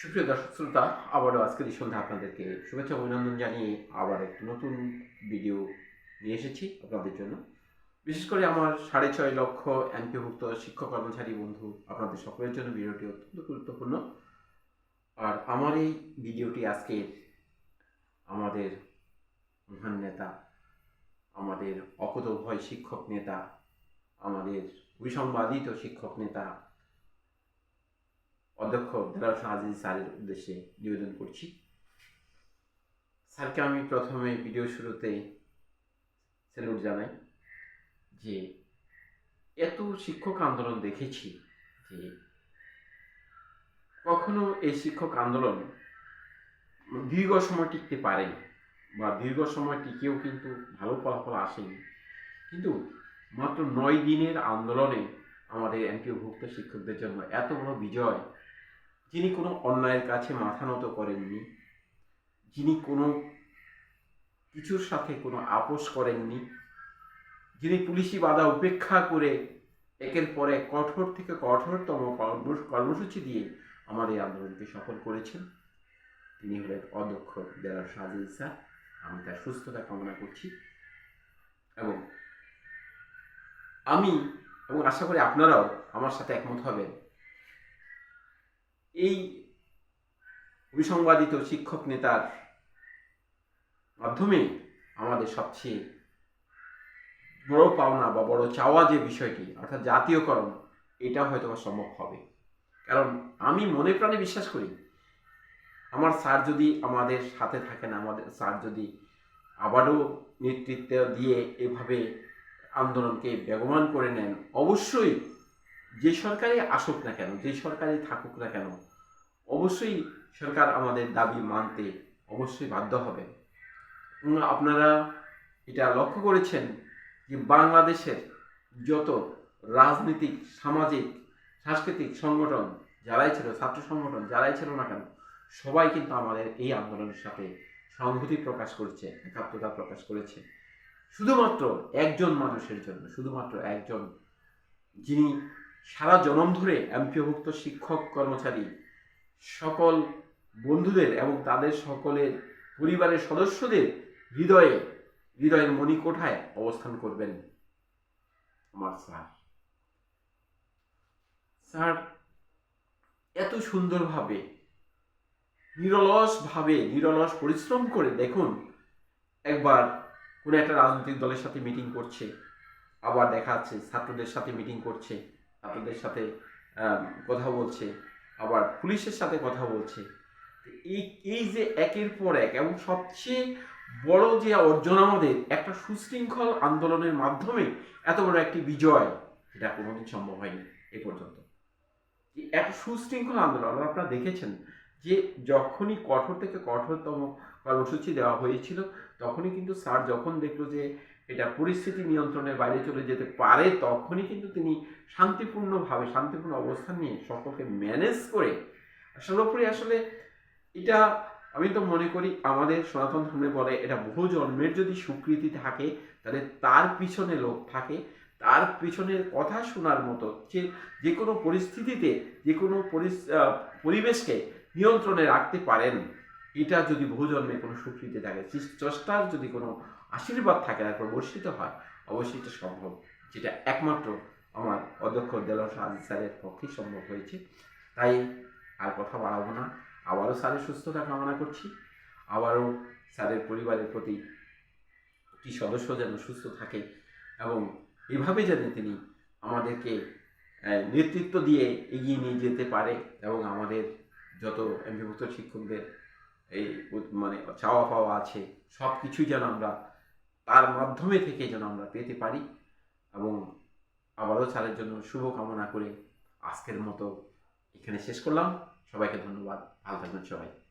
সুপ্রিয় দর্শক শ্রোতা, আবারও আজকের এই সন্ধ্যা আপনাদেরকে শুভেচ্ছা অভিনন্দন জানিয়ে আবার একটি নতুন ভিডিও নিয়ে এসেছি আপনাদের জন্য। বিশেষ করে আমার সাড়ে ছয় লক্ষ এনপিভুক্ত শিক্ষক কর্মচারী বন্ধু আপনাদের সকলের জন্য ভিডিওটি অত্যন্ত গুরুত্বপূর্ণ। আর আমার এই ভিডিওটি আজকে আমাদের মহান নেতা, আমাদের অকুতভয় শিক্ষক নেতা, আমাদের বিসংবাদিত শিক্ষক নেতা অধ্যক্ষ দেলার আজিজ স্যারের উদ্দেশ্যে নিবেদন করছি। স্যারকে আমি প্রথমে ভিডিও শুরুতে স্যালুট জানাই যে এত শিক্ষক আন্দোলন দেখেছি যে কখনো এই শিক্ষক আন্দোলন দীর্ঘ সময় টিকতে পারেনি বা দীর্ঘ সময় টিকেও কিন্তু ভালো ফলাফল আসেনি। কিন্তু মাত্র নয় দিনের আন্দোলনে আমাদের এমপিওভুক্ত শিক্ষকদের জন্য এত বড় বিজয় যিনি কোনো অন্যায়ের কাছে মাথা নত করেননি, যিনি কোনো কিছুর সাথে কোনো আপোষ করেননি, যিনি পুলিশি বাধা উপেক্ষা করে একের পরে কঠোর থেকে কঠোরতম কর্ম- কর্মসূচি দিয়ে আমাদের এই আন্দোলনকে সফল করেছেন। তিনি হলেন অধ্যক্ষ দেলার সাজিল স্যার। আমি তার সুস্থতা কামনা করছি এবং আমি এবং আশা করি আপনারাও আমার সাথে একমত হবেন। এই বিসংবাদিত শিক্ষক নেতার মাধ্যমে আমাদের সবচেয়ে বড় পাওনা বা বড় চাওয়া যে বিষয়টি, অর্থাৎ জাতীয়করণ, এটা হয়তো সম্ভব হবে। কারণ আমি মনে প্রাণে বিশ্বাস করি, আমার স্যার যদি আমাদের সাথে থাকেন, আমাদের স্যার যদি আবারও নেতৃত্ব দিয়ে এভাবে আন্দোলনকে বেগবান করে নেন, অবশ্যই যে সরকারই আসুক না কেন, যে সরকারই থাকুক না কেন অবশ্যই সরকার আমাদের দাবি মানতে অবশ্যই বাধ্য হবে। আপনারা এটা লক্ষ্য করেছেন যে বাংলাদেশের যত রাজনৈতিক, সামাজিক, সাংস্কৃতিক সংগঠন যারাই ছিল, ছাত্র সংগঠন যারাই ছিল না কেন, সবাই কিন্তু আমাদের এই আন্দোলনের সাথে সংহতি প্রকাশ করেছে, একাত্মতা প্রকাশ করেছে। শুধুমাত্র একজন মানুষের জন্য, শুধুমাত্র একজন যিনি সারা জনম ধরে এমপিওভুক্ত শিক্ষক, কর্মচারী সকল বন্ধুদের এবং তাদের সকলের পরিবারের সদস্যদের হৃদয়ে, হৃদয়ের মণিকোঠায় অবস্থান করবেন আমার স্যার। স্যার, এত সুন্দরভাবে, নিরলসভাবে, নিরলস পরিশ্রম করে দেখুন, একবার কোনো একটা রাজনৈতিক দলের সাথে মিটিং করছে, আবার দেখা যাচ্ছে ছাত্রদের সাথে মিটিং করছে, ছাত্রদের সাথে কথা বলছে। আবার পুলিশের সাথে কথা বলছে। এই এই যে একের পর এক এবং সবচেয়ে বড় যে অর্জন আমাদের, একটা সুশৃঙ্খল আন্দোলনের মাধ্যমে এত বড় একটি বিজয়, এটা কোনোদিন সম্ভব হয়নি এ পর্যন্ত। একটা সুশৃঙ্খল আন্দোলন আপনারা দেখেছেন যে যখনই কঠোর থেকে কঠোরতম কর্মসূচি দেওয়া হয়েছিল, তখনই কিন্তু স্যার যখন দেখল যে এটা পরিস্থিতি নিয়ন্ত্রণের বাইরে চলে যেতে পারে, তখনই কিন্তু তিনি শান্তিপূর্ণভাবে, শান্তিপূর্ণ অবস্থান নিয়ে সকলকে ম্যানেজ করে সর্বোপরি আসলে এটা আমি তো মনে করি আমাদের সনাতন ধর্মে বলে এটা বহু জন্মের যদি স্বীকৃতি থাকে, তাহলে তার পিছনে লোক থাকে, তার পিছনের কথা শোনার মতো যে যে কোনো পরিস্থিতিতে, যে কোনো পরিবেশকে নিয়ন্ত্রণে রাখতে পারেন। এটা যদি বহু জন্মে কোনো স্বীকৃতি থাকে স্রষ্টার যদি কোনো আশীর্বাদ থাকে, তারপর বর্ষিত হয়। অবশ্যই এটা সম্ভব, যেটা একমাত্র আমার অধ্যক্ষ দেলার আজিজ স্যারের পক্ষেই সম্ভব হয়েছে। তাই আর কথা বাড়াবো না। আবারও স্যারের সুস্থতা কামনা করছি। আবারও স্যারের পরিবারের প্রতি একটি সদস্য যেন সুস্থ থাকে এবং এভাবে যেন তিনি আমাদেরকে নেতৃত্ব দিয়ে এগিয়ে নিয়ে যেতে পারে এবং আমাদের যত এমপিভুক্ত শিক্ষকদের এই মানে চাওয়া পাওয়া আছে সব কিছুই যেন আমরা তার মাধ্যমে থেকে যেন আমরা পেতে পারি এবং আবারও ছাড়ের জন্য শুভ কামনা করে আজকের মতো এখানে শেষ করলাম। সবাইকে ধন্যবাদ। ভালো থাকবেন সবাই।